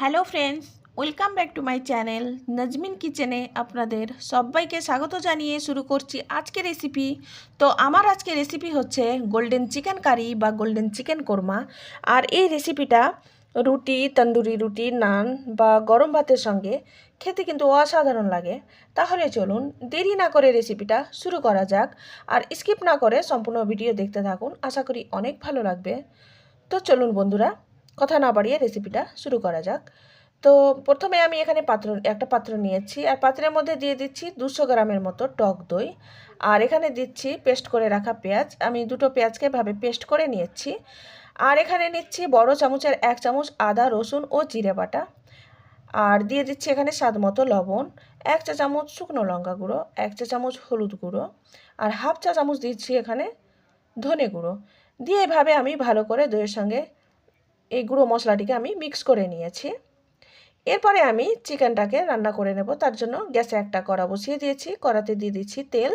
Hello friends, welcome back to my channel Najmin কিচেনে আপনাদের সবাইকে স্বাগত জানিয়ে শুরু করছি আজকে রেসিপি তো আমার আজকে রেসিপি হচ্ছে গোল্ডেন চিকেন কারি বা গোল্ডেন চিকেন কোরমা আর এই রেসিপিটা রুটি, তন্দুরি রুটি, নান বা গরম ভাতের সঙ্গে খেতে কিন্তু অসাধারণ লাগে। তাহলে চলুন দেরি না করে রেসিপিটা শুরু করা যাক। আর স্কিপ না করে সম্পূর্ণ ভিডিও দেখতে থাকুন, আশা করি অনেক ভালো লাগবে। তো চলুন বন্ধুরা কথা না বাড়িয়ে রেসিপিটা শুরু করা যাক। তো প্রথমে আমি এখানে পাত্র, একটা পাত্র নিয়েছি। আর পাত্রের মধ্যে দিয়ে দিচ্ছি দুশো গ্রামের মতো টক দই। আর এখানে দিচ্ছি পেস্ট করে রাখা পেঁয়াজ। আমি দুটো পেঁয়াজকে ভাবে পেস্ট করে নিয়েছি। আর এখানে নিচ্ছি বড় চামচের এক চামচ আদা, রসুন ও জিরে বাটা। আর দিয়ে দিচ্ছি এখানে স্বাদ মতো লবণ, এক চা চামচ শুকনো লঙ্কা গুঁড়ো, এক চা চামচ হলুদ গুঁড়ো, আর হাফ চা চামচ দিচ্ছি এখানে ধনে গুঁড়ো। দিয়ে এভাবে আমি ভালো করে দইয়ের সঙ্গে এই গুঁড়ো মশলাটিকে আমি মিক্স করে নিয়েছি। এরপরে আমি চিকেনটাকে রান্না করে নেব, তার জন্য গ্যাসে একটা কড়া বসিয়ে দিয়েছি, কড়াতে দিয়ে দিচ্ছি তেল।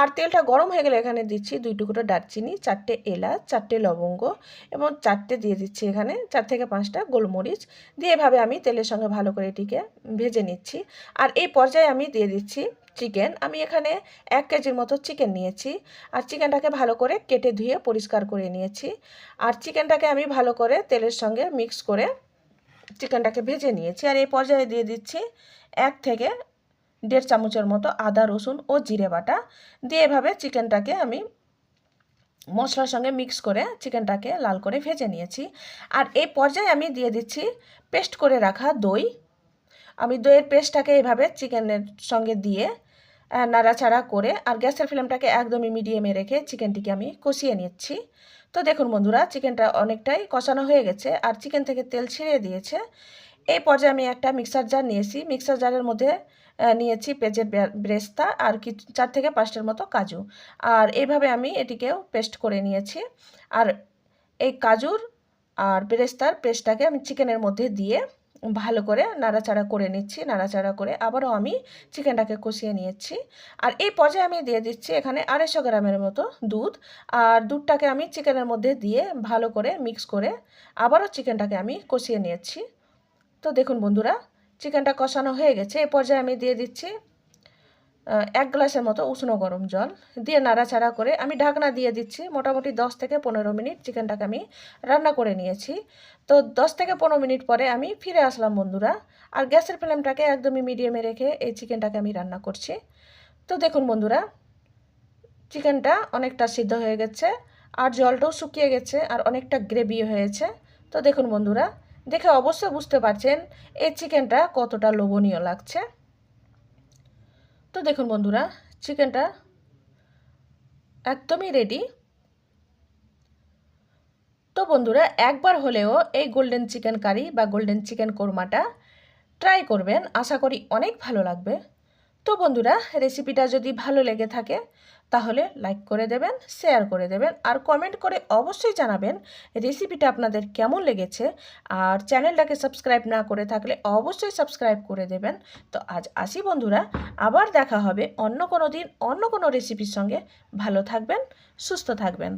আর তেলটা গরম হয়ে গেলে এখানে দিচ্ছি দুই টুকরো দারচিনি, চারটে এলাচ, চারটে লবঙ্গ এবং চারটে দিয়ে দিচ্ছি এখানে চার থেকে পাঁচটা গোলমরিচ। দিয়ে এভাবে আমি তেলের সঙ্গে ভালো করে এটিকে ভেজে নিচ্ছি। আর এই পর্যায়ে আমি দিয়ে দিচ্ছি চিকেন আমি এখানে এক কেজির মতো চিকেন নিয়েছি। আর চিকেনটাকে ভালো করে কেটে ধুয়ে পরিষ্কার করে নিয়েছি। আর চিকেনটাকে আমি ভালো করে তেলের সঙ্গে মিক্স করে চিকেনটাকে ভেজে নিয়েছি। আর এই পর্যায়ে দিয়ে দিচ্ছি এক থেকে দেড় চামচের মতো আদা, রসুন ও জিরে বাটা। দিয়ে এভাবে চিকেনটাকে আমি মশলার সঙ্গে মিক্স করে চিকেনটাকে লাল করে ভেজে নিয়েছি। আর এই পর্যায়ে আমি দিয়ে দিচ্ছি পেস্ট করে রাখা দই। আমি দইয়ের পেস্টটাকে এভাবে চিকেনের সঙ্গে দিয়ে নাড়াচাড়া করে আর গ্যাসের ফ্লেমটাকে একদমই মিডিয়ামে রেখে চিকেনটিকে আমি কষিয়ে নিচ্ছি। তো দেখুন বন্ধুরা, চিকেনটা অনেকটাই কষানো হয়ে গেছে আর চিকেন থেকে তেল ছিঁড়ে দিয়েছে। এই পর্যায়ে আমি একটা মিক্সার জার নিয়েছি। মিক্সার জারের মধ্যে নিয়েছি পেঁচের ব্রেস্তা আর কি চার থেকে পাঁচটার মতো কাজু। আর এইভাবে আমি এটিকেও পেস্ট করে নিয়েছি। আর এই কাজুর আর ব্রেস্তার পেস্টটাকে আমি চিকেনের মধ্যে দিয়ে ভালো করে নাড়াচাড়া করে নিচ্ছি, নাড়াচাড়া করে আবারও আমি চিকেনটাকে কষিয়ে নিয়েছি। আর এই পর্যায়ে আমি দিয়ে দিচ্ছি এখানে আড়াইশো গ্রামের মতো দুধ। আর দুধটাকে আমি চিকেনের মধ্যে দিয়ে ভালো করে মিক্স করে আবারও চিকেনটাকে আমি কষিয়ে নিয়েছি। তো দেখুন বন্ধুরা, চিকেনটা কষানো হয়ে গেছে। এ পর্যায়ে আমি দিয়ে দিচ্ছি এক গ্লাসের মতো উষ্ণ গরম জল দিয়ে নাড়াচাড়া করে আমি ঢাকনা দিয়ে দিচ্ছি। মোটামুটি দশ থেকে পনেরো মিনিট চিকেনটাকে আমি রান্না করে নিয়েছি। তো দশ থেকে পনেরো মিনিট পরে আমি ফিরে আসলাম বন্ধুরা। আর গ্যাসের ফ্লেমটাকে একদমই মিডিয়ামে রেখে এই চিকেনটাকে আমি রান্না করছি। তো দেখুন বন্ধুরা, চিকেনটা অনেকটা সিদ্ধ হয়ে গেছে আর জলটাও শুকিয়ে গেছে আর অনেকটা গ্রেভি হয়েছে। তো দেখুন বন্ধুরা, দেখে অবশ্যই বুঝতে পারছেন এই চিকেনটা কতটা লোভনীয় লাগছে। তো দেখুন বন্ধুরা, চিকেনটা একদমই রেডি তো বন্ধুরা, একবার হলেও এই গোল্ডেন চিকেন কারি বা গোল্ডেন চিকেন কোরমাটা ট্রাই করবেন। আশা করি অনেক ভালো লাগবে। তো বন্ধুরা রেসিপিটা যদি ভালো লেগে থাকে, তাহলে লাইক করে দেবেন শেয়ার করে দেবেন, আর কমেন্ট করে অবশ্যই জানাবেন রেসিপিটা আপনাদের কেমন লেগেছে। আর চ্যানেলটাকে সাবস্ক্রাইব না করে থাকলে অবশ্যই সাবস্ক্রাইব করে দেবেন। তো আজ আসি বন্ধুরা, আবার দেখা হবে অন্য কোনো দিন অন্য কোনো রেসিপির সঙ্গে। ভালো থাকবেন, সুস্থ থাকবেন।